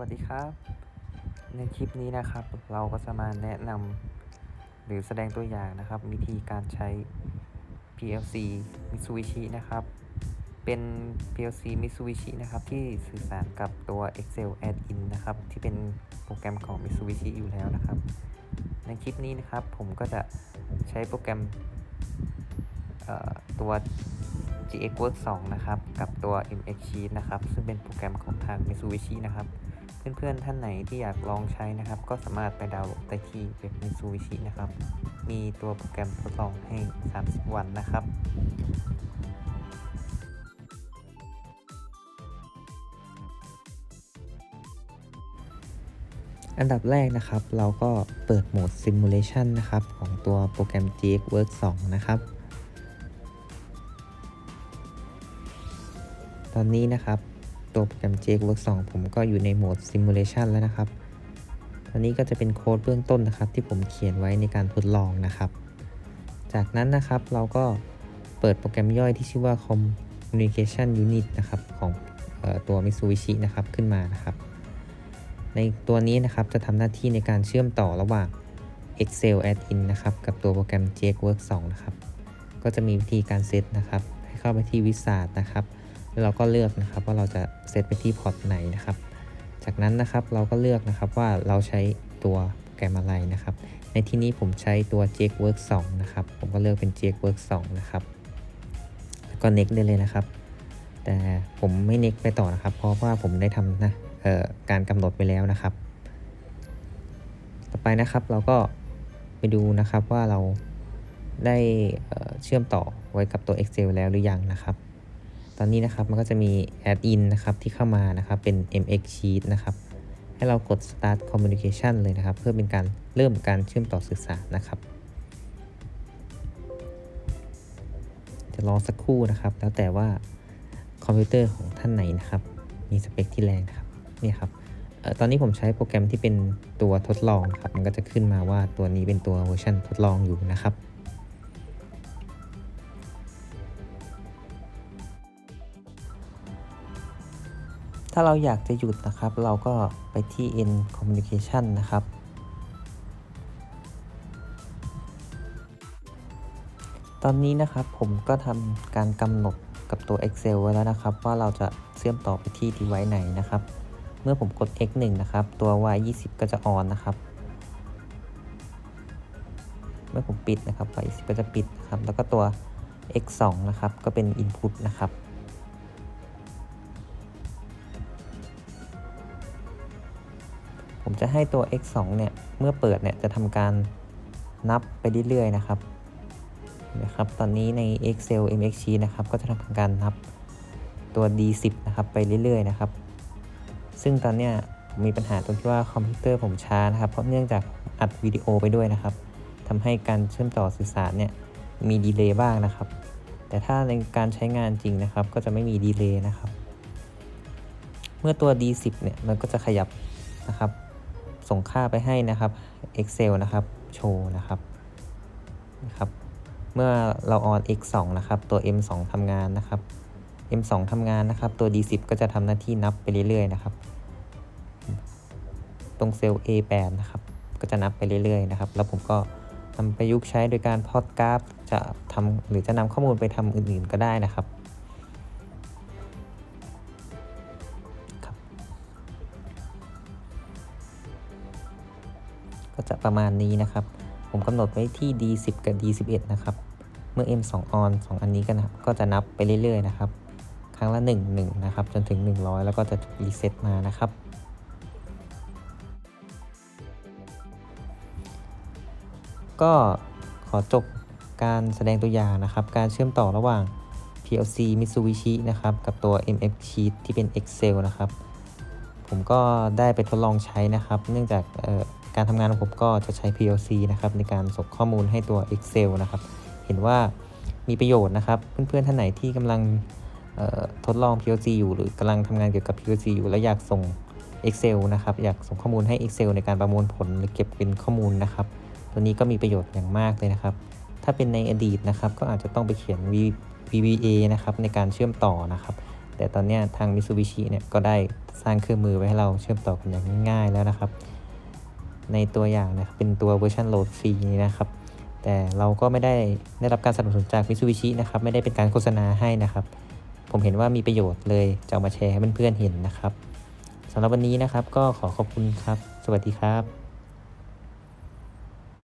วัสดีครับ ในคลิปนี้นะครับ เราก็จะมาแนะนำหรือแสดงตัวอย่างนะครับ วิธีการใช้ PLC Mitsubishi นะครับ เป็น PLC Mitsubishi นะครับ ที่สื่อสารกับตัว Excel Add-in นะครับ ที่เป็นโปรแกรมของ Mitsubishi อยู่แล้วนะครับ ในคลิปนี้นะครับ ผมก็จะใช้โปรแกรมตัว GX Work 2 นะครับ กับตัว MX Sheet นะครับ ซึ่งเป็นโปรแกรมของทาง Mitsubishi นะครับ เพื่อนๆท่านไหนที่อยากลองใช้นะครับ ก็สามารถไปดาวน์โหลดได้ที่เว็บ Mitsubishi นะครับ มีตัวโปรแกรมทดลองให้ 30 วันนะครับอันดับแรกนะครับ เราก็เปิดโหมด Simulation นะครับ ของตัวโปรแกรม GX Work 2 นะครับ ตอนนี้นะครับ ตัวโปรแกรม JWork 2 ผมก็อยู่ในโหมด Simulation แล้วนะครับ ตอนนี้ก็จะเป็นโค้ดเบื้องต้นนะครับ ที่ผมเขียนไว้ในการทดลองนะครับ จากนั้นนะครับเราก็เปิดโปรแกรมย่อยที่ชื่อว่า Communication Unit นะครับของออตัว Mitsubishi นะครับขึ้นมานะครับ ในตัวนี้นะครับจะทำหน้าที่ในการเชื่อมต่อระหว่าง Excel Add-in นะครับ กับตัวโปรแกรม JWork 2 นะครับ ก็จะมีวิธีการเซตนะครับ ให้เข้าไปที่วิสาดนะครับ แล้วเราก็เลือกนะครับว่าเราจะเซตไปที่พอร์ตไหนนะครับ จากนั้นนะครับเราก็เลือกนะครับว่าเราใช้ตัวโปรแกรมอะไรนะครับ ในที่นี้ผมใช้ตัว JX Work 2นะครับ ผมก็เลือกเป็น JX Work 2นะครับ แล้วก็ next ได้เลยนะครับ แต่ผมไม่ next ไปต่อนะครับ เพราะว่าผมได้ทำนะเอ่อการกำหนดไปแล้วนะครับ ต่อไปนะครับเราก็ไปดูนะครับว่าเราได้เอ่อเชื่อมต่อไว้กับตัว Excel แล้วหรือยังนะครับ ตอนนี้นะครับมันก็จะมี add-in นะครับที่เข้ามานะครับเป็น MX Sheet นะครับให้เรากด start communication เลยนะครับ เพื่อเป็นการเริ่มการเชื่อมต่อสื่อสารนะครับ จะรอสักครู่นะครับ แล้วแต่ว่าคอมพิวเตอร์ของท่านไหนนะครับ มีสเปคที่แรงครับนี่ครับออตอนนี้ผมใช้โปรแกรมที่เป็นตัวทดลองครับ มันก็จะขึ้นมาว่าตัวนี้เป็นตัวเวอร์ชันทดลองอยู่นะครับ ถ้าเราอยากจะหยุดนะครับ เราก็ไปที่ end communication นะครับ ตอนนี้นะครับผมก็ทำการกำหนดกับตัว Excel ไว้แล้วนะครับ ว่าเราจะเชื่อมต่อไปที่ device ไหนนะครับ เมื่อผมกด X1 นะครับ ตัว Y 20ก็จะ on นะครับ เมื่อผมปิดนะครับ Y 20ก็จะปิดนะครับ แล้วก็ตัว X2 นะครับ ก็เป็น input นะครับ ผมจะให้ตัว x 2เนี่ย เมื่อเปิดเนี่ยจะทำการนับไปเรื่อยๆนะครับนะครับ ตอนนี้ใน Excel MX Sheet นะครับ ก็จะทำการนับตัว D10 นะครับ ไปเรื่อยๆนะครับ ซึ่งตอนเนี้ยผมมีปัญหาตรงที่ว่าคอมพิวเตอร์ผมช้านะครับ เพราะเนื่องจากอัดวิดีโอไปด้วยนะครับทำให้การเชื่อมต่อสื่อสารเนี่ยมีดีเลย์บ้างนะครับ แต่ถ้าในการใช้งานจริงนะครับ ก็จะไม่มีดีเลย์นะครับ เมื่อตัว D10 เนี่ยมันก็จะขยับนะครับ ส่งค่าไปให้นะครับ Excel นะครับโชว์นะครับนะครับ เมื่อเราออน X2 นะครับ ตัว M2 ทำงานนะครับ M2 ทำงานนะครับ ตัว D10 ก็จะทำหน้าที่นับไปเรื่อยๆนะครับ ตรงเซลล์ A8 นะครับ ก็จะนับไปเรื่อยๆนะครับ แล้วผมก็นำปยุกใช้โดยการพอดกราฟ จะทำหรือจะนำข้อมูลไปทำอื่นๆก็ได้นะครับ ก็จะประมาณนี้นะครับ ผมกำหนดไว้ที่ D10 กับ D11 นะครับ เมื่อ M2 on 2 อันนี้กันะก็จะนับไปเรื่อยๆนะครับ ครั้งละ 1 1 นะครับ จนถึง 100 แล้วก็จะถูกรีเซ็ตมานะครับ ก็ขอจบการแสดงตัวอย่างนะครับ การเชื่อมต่อระหว่าง PLC Mitsubishi นะครับ กับตัว MX Sheet ที่เป็น Excel นะครับ ผมก็ได้ไปทดลองใช้นะครับ เนื่องจากเอ่อ การทำงานของผมก็จะใช้ PLC นะครับในการส่งข้อมูลให้ตัว Excel นะครับ เห็นว่ามีประโยชน์นะครับ เพื่อนๆท่านไหนที่กำลังทดลอง PLC อยู่ หรือกำลังทำงานเกี่ยวกับ PLC อยู่ แล้วอยากส่ง Excel นะครับ อยากส่งข้อมูลให้ Excel ในการประมวลผลหรือเก็บเป็นข้อมูลนะครับ ตัวนี้ก็มีประโยชน์อย่างมากเลยนะครับ ถ้าเป็นในอดีตนะครับ ก็อาจจะต้องไปเขียน V- VBA นะครับในการเชื่อมต่อนะครับ แต่ตอนนี้ทาง Mitsubishi เนี่ยก็ได้สร้างเครื่องมือไว้ให้เราเชื่อมต่อกันอย่างง่ายๆแล้วนะครับ ในตัวอย่างนะครับเป็นตัวเวอร์ชันโหลดฟรีนี้นะครับ แต่เราก็ไม่ได้ได้รับการสนับสนุนจากมิสูวิชินะครับ ไม่ได้เป็นการโฆษณาให้นะครับ ผมเห็นว่ามีประโยชน์เลยจะเอามาแชร์ให้เพื่อนๆเห็นนะครับสำหรับวันนี้นะครับก็ขอขอบคุณครับ สวัสดีครับ